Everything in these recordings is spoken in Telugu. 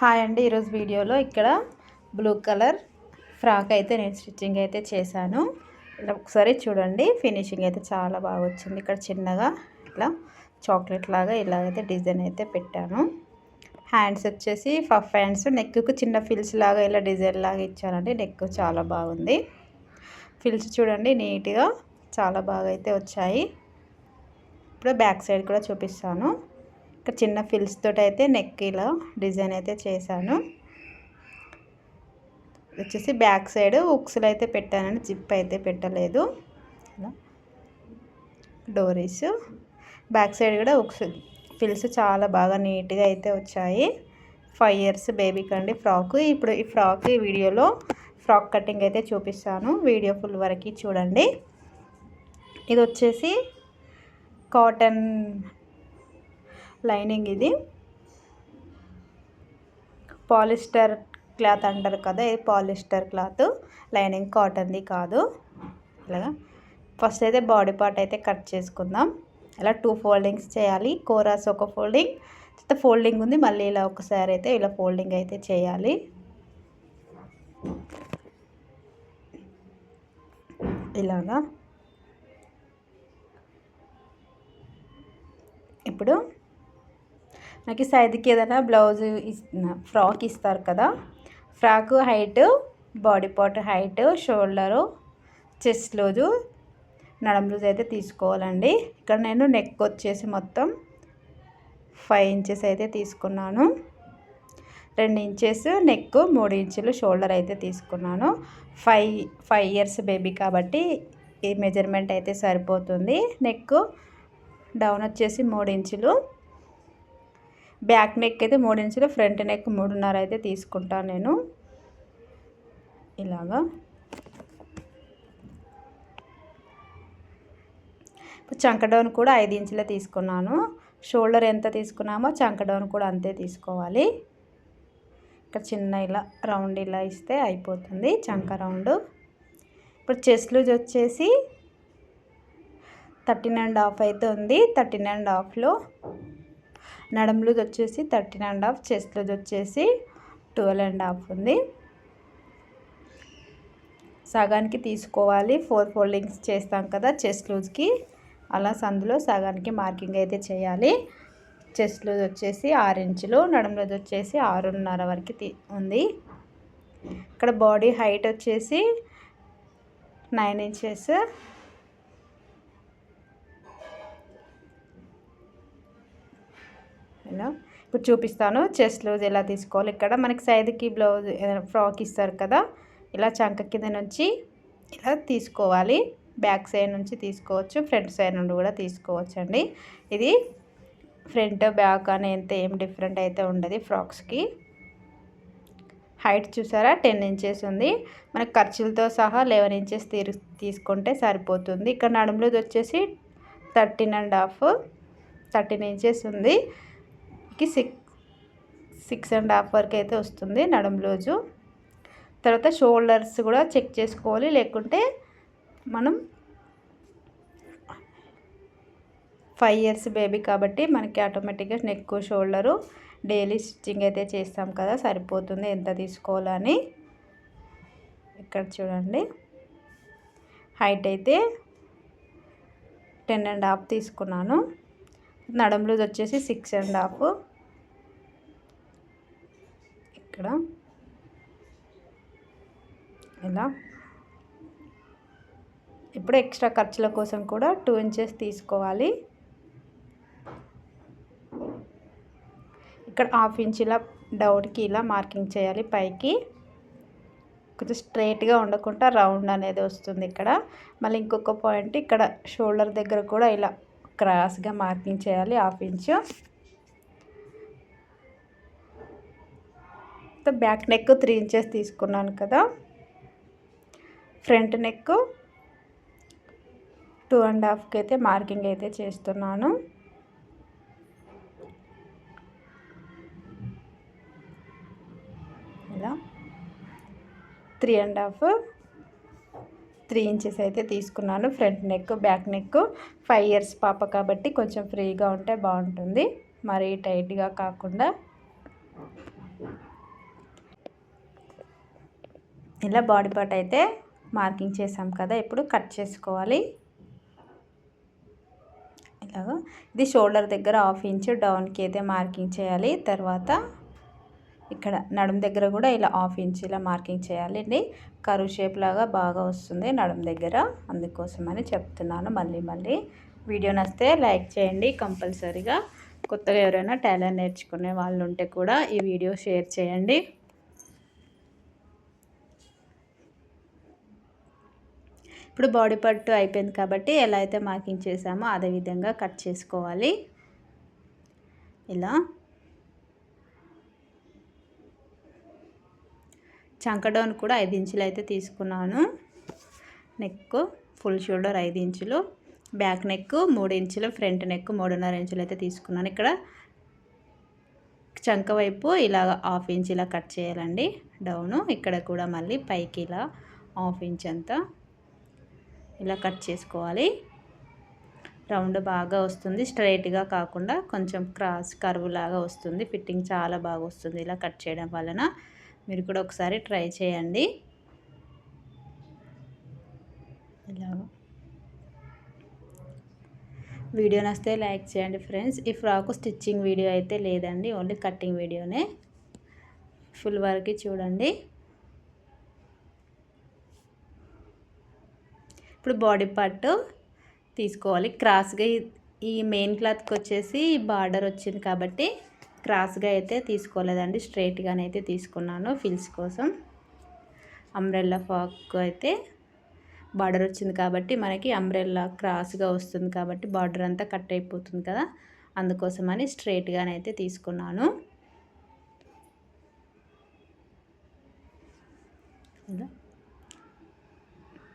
హాయ్ అండి ఈరోజు వీడియోలో ఇక్కడ బ్లూ కలర్ ఫ్రాక్ అయితే నేను స్టిచ్చింగ్ అయితే చేశాను. ఇలా ఒకసారి చూడండి ఫినిషింగ్ అయితే చాలా బాగా వచ్చింది. ఇక్కడ చిన్నగా ఇట్లా చాక్లెట్ లాగా ఇలాగైతే డిజైన్ అయితే పెట్టాను. హ్యాండ్స్ వచ్చేసి ఫఫ్ హ్యాండ్స్ నెక్కు చిన్న ఫిల్స్ లాగా ఇలా డిజైన్ లాగా ఇచ్చానండి నెక్ చాలా బాగుంది. ఫిల్స్ చూడండి నీట్గా చాలా బాగా అయితే వచ్చాయి. ఇప్పుడు బ్యాక్ సైడ్ కూడా చూపిస్తాను. ఇక్కడ చిన్న ఫిల్స్ తోటి అయితే నెక్ ఇలా డిజైన్ అయితే చేశాను. వచ్చేసి బ్యాక్ సైడ్ ఉక్స్లు అయితే పెట్టానండి జిప్ అయితే పెట్టలేదు. డోరీస్. బ్యాక్ సైడ్ కూడా ఉక్స్ ఫిల్స్ చాలా బాగా నీట్గా అయితే వచ్చాయి. ఫైవ్ ఇయర్స్ బేబీకి అండి ఫ్రాక్. ఇప్పుడు ఈ ఫ్రాక్ ఈ వీడియోలో ఫ్రాక్ కటింగ్ అయితే చూపిస్తాను. వీడియో ఫుల్ వరకు చూడండి. ఇది వచ్చేసి కాటన్ లైనింగ్ ఇది. పాలిస్టర్ క్లాత్ అంటారు కదా ఇది పాలిస్టర్ క్లాత్? లైనింగ్ కాటన్ది కాదు. ఇలాగా ఫస్ట్ అయితే బాడీ పార్ట్ అయితే కట్ చేసుకుందాం. ఇలా టూ ఫోల్డింగ్స్ చేయాలి. కోరాస్ ఒక ఫోల్డింగ్ తర్వాత ఫోల్డింగ్ ఉంది మళ్ళీ ఇలా ఒకసారి అయితే ఇలా ఫోల్డింగ్ అయితే చేయాలి. ఇలాగా? ఇప్పుడు నాకు సైడ్కి ఏదైనా బ్లౌజ్ ఫ్రాక్ ఇస్తారు కదా frock height body part height shoulder chest loose నడం loose అయితే తీసుకోవాలండి. ఇక్కడ నేను నెక్ వచ్చేసి మొత్తం ఫైవ్ ఇంచెస్ అయితే తీసుకున్నాను. రెండు ఇంచెస్ నెక్ మూడు ఇంచులు షోల్డర్ అయితే తీసుకున్నాను. ఫైవ్ ఫైవ్ ఇయర్స్ బేబీ కాబట్టి ఈ మెజర్మెంట్ అయితే సరిపోతుంది. నెక్ డౌన్ వచ్చేసి మూడు ఇంచులు. బ్యాక్ నెక్ అయితే మూడు ఇంచులు ఫ్రంట్ నెక్ మూడున్నర అయితే తీసుకుంటాను నేను. ఇలాగా. చంక డౌన్ కూడా ఐదు ఇంచులే తీసుకున్నాను. షోల్డర్ ఎంత తీసుకున్నామో చంక డౌన్ కూడా అంతే తీసుకోవాలి. ఇక్కడ చిన్న ఇలా రౌండ్ ఇలా ఇస్తే అయిపోతుంది చంక రౌండ్. ఇప్పుడు చెస్ట్ లూజ్ వచ్చేసి థర్టీన్ అండ్ హాఫ్ అయితే ఉంది థర్టీన్ అండ్ హాఫ్లో. నడుము వచ్చేసి థర్టీన్ అండ్ హాఫ్ చెస్ట్లది వచ్చేసి ట్వెల్వ్ అండ్ హాఫ్ ఉంది. సగానికి తీసుకోవాలి. ఫోర్ ఫోల్డింగ్స్ చేస్తాం కదా చెస్ట్ లూజ్కి. అలా సందులో సగానికి మార్కింగ్ అయితే చేయాలి. చెస్ట్ లూజ్ వచ్చేసి ఆరు ఇంచులు నడుములది వచ్చేసి ఆరున్నర వరకు ఉంది. ఇక్కడ బాడీ హైట్ వచ్చేసి నైన్ ఇంచెస్ ఇలా ఇప్పుడు చూపిస్తాను. చెస్ట్ లూజ్ ఎలా తీసుకోవాలి? ఇక్కడ మనకి సైడ్కి బ్లౌజ్ ఫ్రాక్ ఇస్తారు కదా? ఇలా చంక కింద నుంచి ఇలా తీసుకోవాలి. బ్యాక్ సైడ్ నుంచి తీసుకోవచ్చు. ఫ్రంట్ సైడ్ నుండి కూడా తీసుకోవచ్చు అండి ఇది ఫ్రంట్ బ్యాక్ అని ఎంత ఏం డిఫరెంట్ అయితే ఉండదు ఫ్రాక్స్కి. హైట్ చూసారా? టెన్ ఇంచెస్ ఉంది. మనకి ఖర్చులతో సహా లెవెన్ ఇంచెస్ తీరు తీసుకుంటే సరిపోతుంది. ఇక్కడ నడుములది వచ్చేసి thirteen and half thirteen inches ఉంది. కి సిక్స్ సిక్స్ అండ్ హాఫ్ వరకు అయితే వస్తుంది నడుము రోజు. తర్వాత షోల్డర్స్ కూడా చెక్ చేసుకోవాలి. లేకుంటే మనం ఫైవ్ ఇయర్స్ బేబీ కాబట్టి మనకి ఆటోమేటిక్గా నెక్ షోల్డరు డైలీ స్టిచ్చింగ్ అయితే చేస్తాం కదా. సరిపోతుంది ఎంత తీసుకోవాలని ఇక్కడ చూడండి. హైట్ అయితే టెన్ అండ్ హాఫ్ తీసుకున్నాను. నడం లూజ్ వచ్చేసి సిక్స్ అండ్ హాఫ్ ఇక్కడ. ఇలా. ఇప్పుడు ఎక్స్ట్రా ఖర్చుల కోసం కూడా టూ ఇంచెస్ తీసుకోవాలి. ఇక్కడ హాఫ్ ఇంచ్ ఇలా డౌన్కి ఇలా మార్కింగ్ చేయాలి పైకి. కొంచెం స్ట్రైట్గా ఉండకుండా రౌండ్ అనేది వస్తుంది ఇక్కడ. మళ్ళీ ఇంకొక పాయింట్ ఇక్కడ షోల్డర్ దగ్గర కూడా ఇలా క్రాస్గా మార్కింగ్ చేయాలి half inch. Back neck three inches తీసుకున్నాను కదా. ఫ్రంట్ నెక్ టూ అండ్ హాఫ్కి అయితే మార్కింగ్ అయితే చేస్తున్నాను. ఇలా. Three and half. Three inches అయితే తీసుకున్నాను. Front neck back neck. Five years పాప కాబట్టి కొంచెం ఫ్రీగా ఉంటే బాగుంటుంది. మరీ టైట్గా కాకుండా. ఇలా బాడీ పార్ట్ అయితే మార్కింగ్ చేసాం కదా ఇప్పుడు కట్ చేసుకోవాలి. ఇలాగ. ఇది షోల్డర్ దగ్గర హాఫ్ ఇంచ్ డౌన్కి అయితే మార్కింగ్ చేయాలి. తర్వాత ఇక్కడ నడుము దగ్గర కూడా ఇలా హాఫ్ ఇంచ్ ఇలా మార్కింగ్ చేయాలండి. కరువు షేప్ లాగా బాగా వస్తుంది నడుము దగ్గర. అందుకోసమని చెప్తున్నాను మళ్ళీ మళ్ళీ. వీడియో నస్తే లైక్ చేయండి కంపల్సరీగా. కొత్తగా ఎవరైనా టైలర్ నేర్చుకునే వాళ్ళు ఉంటే కూడా ఈ వీడియో షేర్ చేయండి. ఇప్పుడు బాడీ పట్టు అయిపోయింది కాబట్టి ఎలా అయితే మార్కింగ్ చేసామో అదే విధంగా కట్ చేసుకోవాలి. ఇలా. చంకడోన్ కూడా ఐదు ఇంచులు అయితే తీసుకున్నాను. నెక్ ఫుల్ షోల్డర్ ఐదు ఇంచులు. బ్యాక్ నెక్ మూడు ఇంచులు. ఫ్రంట్ నెక్ మూడున్నర ఇంచులు అయితే తీసుకున్నాను. ఇక్కడ చంక వైపు ఇలా హాఫ్ ఇంచ్ ఇలా కట్ చేయాలండి. డౌను. ఇక్కడ కూడా మళ్ళీ పైకి ఇలా హాఫ్ ఇంచ్ అంతా ఇలా కట్ చేసుకోవాలి. రౌండ్ బాగా వస్తుంది. స్ట్రైట్గా కాకుండా కొంచెం క్రాస్ కర్వ్ లాగా వస్తుంది. ఫిట్టింగ్ చాలా బాగా వస్తుంది ఇలా కట్ చేయడం వలన. మీరు కూడా ఒకసారి ట్రై చేయండి. ఇలా. వీడియో నస్తే లైక్ చేయండి ఫ్రెండ్స్. ఈ ఫ్రాక్ స్టిచ్చింగ్ వీడియో అయితే లేదండి. ఓన్లీ కటింగ్ వీడియోనే. ఫుల్ వరకు చూడండి. ఇప్పుడు బాడీ పార్ట్ తీసుకోవాలి. క్రాస్గా ఈ మెయిన్ క్లాత్కి వచ్చేసి బార్డర్ వచ్చింది కాబట్టి క్రాస్గా అయితే తీసుకోలేదండి. స్ట్రైట్గానే అయితే తీసుకున్నాను ఫిల్స్ కోసం. అంబ్రెల్లా ఫాక్ అయితే బార్డర్ వచ్చింది కాబట్టి మనకి అంబ్రెల్లా క్రాస్గా వస్తుంది కాబట్టి బార్డర్ అంతా కట్ అయిపోతుంది కదా. అందుకోసమని స్ట్రైట్గానైతే తీసుకున్నాను.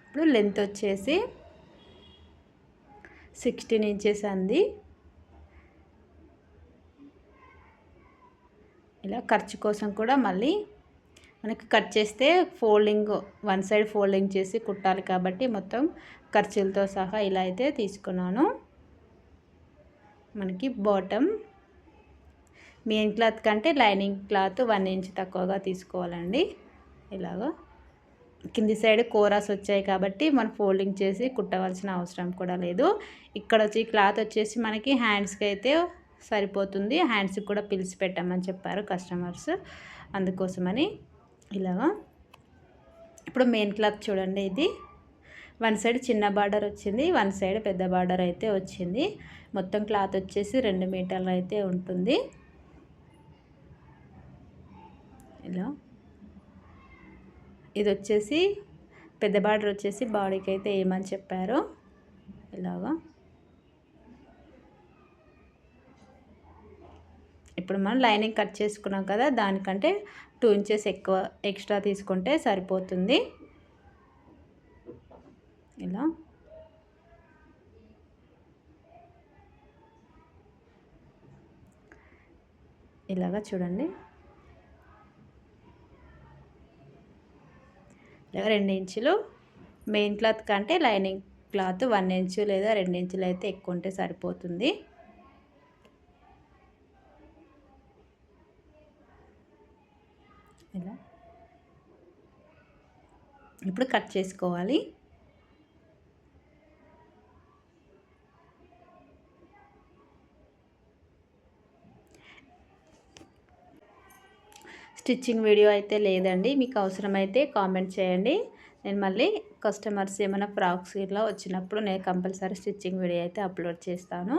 ఇప్పుడు లెంత్ వచ్చేసి సిక్స్టీన్ ఇంచెస్ అంది ఇలా ఖర్చు కోసం కూడా మళ్ళీ మనకి కట్ చేస్తే ఫోల్డింగ్ వన్ సైడ్ ఫోల్డింగ్ చేసి కుట్టాలి కాబట్టి మొత్తం ఖర్చులతో సహా ఇలా అయితే తీసుకున్నాను. మనకి బాటమ్ మెయిన్ క్లాత్ కంటే లైనింగ్ క్లాత్ వన్ ఇంచ్ తక్కువగా తీసుకోవాలండి. ఇలాగా కింది సైడ్ కోరాస్ వచ్చాయి కాబట్టి మనం ఫోల్డింగ్ చేసి కుట్టవలసిన అవసరం కూడా లేదు. ఇక్కడ వచ్చి క్లాత్ వచ్చేసి మనకి హ్యాండ్స్కి అయితే సరిపోతుంది. హ్యాండ్స్కి కూడా పిలిచి పెట్టామని చెప్పారు కస్టమర్స్. అందుకోసమని ఇలాగా. ఇప్పుడు మెయిన్ క్లాత్ చూడండి ఇది. వన్ సైడ్ చిన్న బార్డర్ వచ్చింది. వన్ సైడ్ పెద్ద బార్డర్ అయితే వచ్చింది. మొత్తం క్లాత్ వచ్చేసి రెండు మీటర్లు అయితే ఉంటుంది. ఇలా. ఇది వచ్చేసి పెద్ద బార్డర్ వచ్చేసి బాడీకి అయితే ఏమని చెప్పారు. ఇలాగా. ఇప్పుడు మనం లైనింగ్ కట్ చేసుకున్నాం కదా దానికంటే టూ ఇంచెస్ ఎక్కువ ఎక్స్ట్రా తీసుకుంటే సరిపోతుంది. ఇలా. ఇలాగా చూడండి. ఇలా రెండు ఇంచులు. మెయిన్ క్లాత్ కంటే లైనింగ్ క్లాత్ వన్ ఇంచు లేదా రెండు ఇంచులు అయితే ఎక్కువ ఉంటే సరిపోతుంది ఇలా ఇప్పుడు కట్ చేసుకోవాలి. స్టిచ్చింగ్ వీడియో అయితే లేదండి. మీకు అవసరమైతే కామెంట్ చేయండి. నేను మళ్ళీ కస్టమర్స్ ఏమైనా ఫ్రాక్స్ ఇట్లా వచ్చినప్పుడు నేను కంపల్సరీ స్టిచ్చింగ్ వీడియో అయితే అప్లోడ్ చేస్తాను.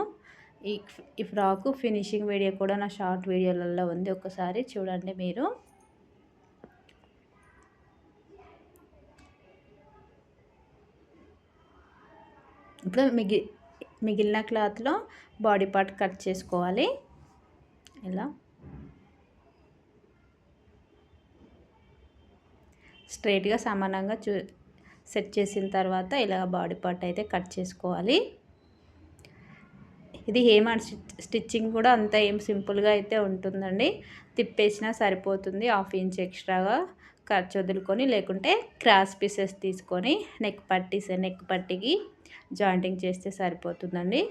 ఈ ఈ ఫ్రాకు ఫినిషింగ్ వీడియో కూడా నా షార్ట్ వీడియోలలో ఉంది. ఒకసారి చూడండి మీరు. ఇప్పుడు మిగి మిగిలిన క్లాత్లో బాడీ పార్ట్ కట్ చేసుకోవాలి. ఇలా. స్ట్రైట్గా సమానంగా చూ సెట్ చేసిన తర్వాత ఇలా బాడీ పార్ట్ అయితే కట్ చేసుకోవాలి. ఇది హేమండ్ స్టిచ్చింగ్ కూడా అంత ఏం సింపుల్గా అయితే ఉంటుందండి. తిప్పేసినా సరిపోతుంది. హాఫ్ ఇంచ్ ఎక్స్ట్రాగా ఖర్చు వదులుకొని లేకుంటే క్రాస్ పీసెస్ తీసుకొని నెక్ పట్టీస్ నెక్ పట్టికి జాయింటింగ్ చేస్తే సరిపోతుందండి.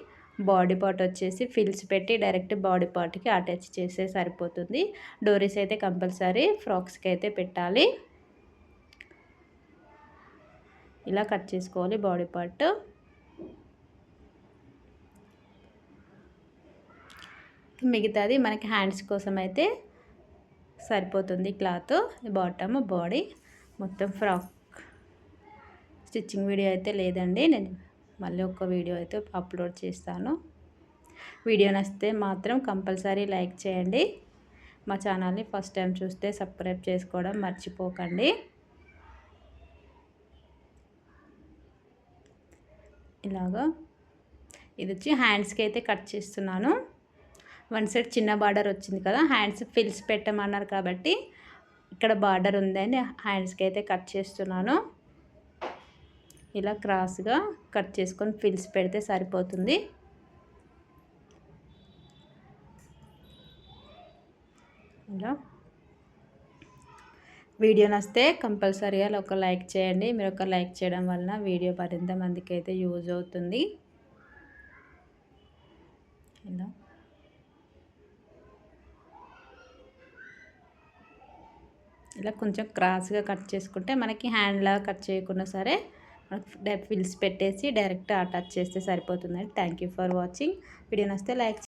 బాడీ పార్ట్ వచ్చేసి ఫిల్స్ పెట్టి డైరెక్ట్ బాడీ పార్ట్కి అటాచ్ చేస్తే సరిపోతుంది. డోరీస్ అయితే కంపల్సరీ ఫ్రాక్స్కి అయితే పెట్టాలి. ఇలా కట్ చేసుకోవాలి బాడీ పార్ట్. మిగతాది మనకి హ్యాండ్స్ కోసం అయితే సరిపోతుంది క్లాత్ బాటమ్ బాడీ మొత్తం ఫ్రాక్. స్టిచ్చింగ్ వీడియో అయితే లేదండి. నేను మళ్ళీ ఒక వీడియో అయితే అప్లోడ్ చేస్తాను. వీడియో నచ్చితే మాత్రం కంపల్సరీ లైక్ చేయండి. మా ఛానల్ని ఫస్ట్ టైం చూస్తే సబ్స్క్రైబ్ చేసుకోవడం మర్చిపోకండి. ఇలాగా ఇది వచ్చి హ్యాండ్స్కి అయితే కట్ చేస్తున్నాను. వన్ సైడ్ చిన్న బార్డర్ వచ్చింది కదా హ్యాండ్స్ ఫిల్స్ పెట్టమన్నారు కాబట్టి ఇక్కడ బార్డర్ ఉందని హ్యాండ్స్కి అయితే కట్ చేస్తున్నాను. ఇలా క్రాస్గా కట్ చేసుకొని ఫిల్స్ పెడితే సరిపోతుంది. ఇలా. వీడియో నస్తే కంపల్సరీగా ఒక లైక్ చేయండి. మీరు ఒక లైక్ చేయడం వలన వీడియో మరింత మందికి అయితే యూజ్ అవుతుంది. ఇలా. ఇలా కొంచెం క్రాస్గా కట్ చేసుకుంటే మనకి హ్యాండ్లా కట్ చేయకుండా సరే ఫిల్స్ పెట్టేసి డైరెక్ట్ అటాచ్ చేస్తే సరిపోతుందండి thank you for watching video నస్తే like